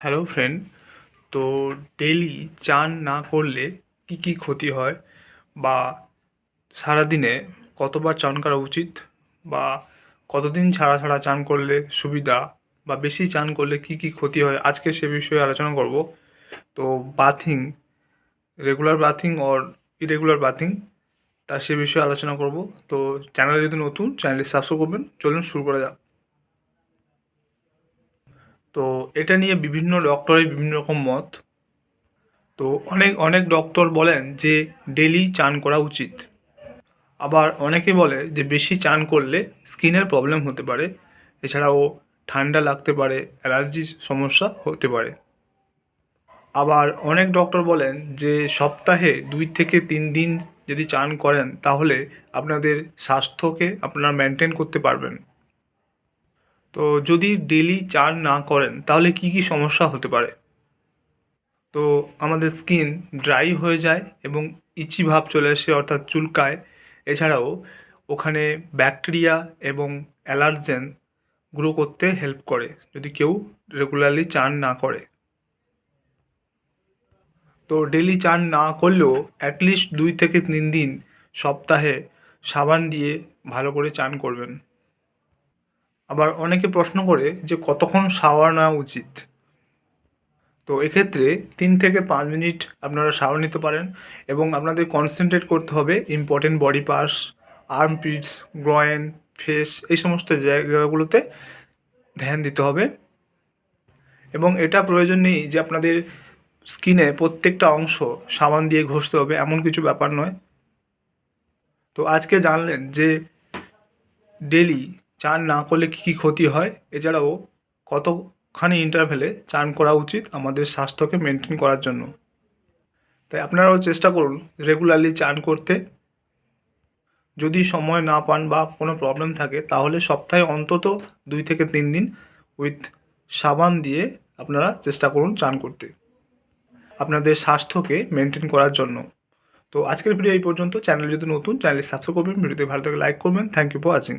Hello friend তো daily চান না করলে কী কী ক্ষতি হয়? বা সারাদিনে কতবার চান করা উচিত? বা কতদিন ছাড়া ছাড়া চান করলে সুবিধা? বা বেশি চান করলে কী কী ক্ষতি হয়? আজকে সে বিষয়ে আলোচনা করব। তো bathing regular bathing or irregular bathing তা সে বিষয়ে আলোচনা করব। তো চ্যানেলে যদি নতুন চ্যানেলটি সাবস্ক্রাইব করবেন। চলুন শুরু করা যাক। তো এটা নিয়ে বিভিন্ন ডক্টরের বিভিন্ন রকম মত। তো অনেক অনেক ডক্টর বলেন যে ডেলি চান করা উচিত। আবার অনেকে বলে যে বেশি চান করলে স্কিনের প্রবলেম হতে পারে। এছাড়াও ঠান্ডা লাগতে পারে অ্যালার্জির সমস্যা হতে পারে। আবার অনেক ডক্টর বলেন যে সপ্তাহে দুই থেকে তিন দিন যদি চান করেন, তাহলে আপনাদের স্বাস্থ্যকে আপনারা মেনটেন করতে পারবেন। তো যদি ডেলি চান না করেন, তাহলে কি কি সমস্যা হতে পারে? তো আমাদের স্কিন ড্রাই হয়ে যায় এবং ইচি ভাব চলে আসে, অর্থাৎ চুলকায়। এছাড়াও ওখানে ব্যাকটেরিয়া এবং অ্যালার্জেন গ্রো করতে হেল্প করে, যদি কেউ রেগুলারলি চান না করে। তো ডেলি চান না করলেও অ্যাটলিস্ট দুই থেকে তিন দিন সপ্তাহে সাবান দিয়ে ভালো করে চান করবেন। আবার অনেকে প্রশ্ন করে যে কতক্ষণ শাওয়ার নেওয়া উচিত? তো এক্ষেত্রে তিন থেকে পাঁচ মিনিট আপনারা শাওয়ার নিতে পারেন এবং আপনাদের কনসেন্ট্রেট করতে হবে important body parts armpits groin face এই সমস্ত জায়গাগুলোতে ধ্যান দিতে হবে। এবং এটা প্রয়োজন নেই যে আপনাদের স্কিনে প্রত্যেকটা অংশ সাবান দিয়ে ঘষতে হবে, এমন কিছু ব্যাপার নয়। তো আজকে জানলেন যে ডেলি চান না করলে কী কী ক্ষতি হয়? এছাড়াও, কতখানি ইন্টারভেলে চান করা উচিত আমাদের স্বাস্থ্যকে মেনটেন করার জন্য? তাই আপনারাও চেষ্টা করুন রেগুলারলি চান করতে। যদি সময় না পান বা কোনো প্রবলেম থাকে, তাহলে সপ্তাহে অন্তত দুই থেকে তিন দিন উইথ সাবান দিয়ে আপনারা চেষ্টা করুন চান করতে। আপনাদের স্বাস্থ্যকে মেনটেন করার জন্য। তো আজকের ভিডিও এই পর্যন্ত। চ্যানেল যদি নতুন চ্যানেল সাবস্ক্রাইব করবেন। ভিডিওতে ভালো থেকে লাইক করবেন। Thank you for watching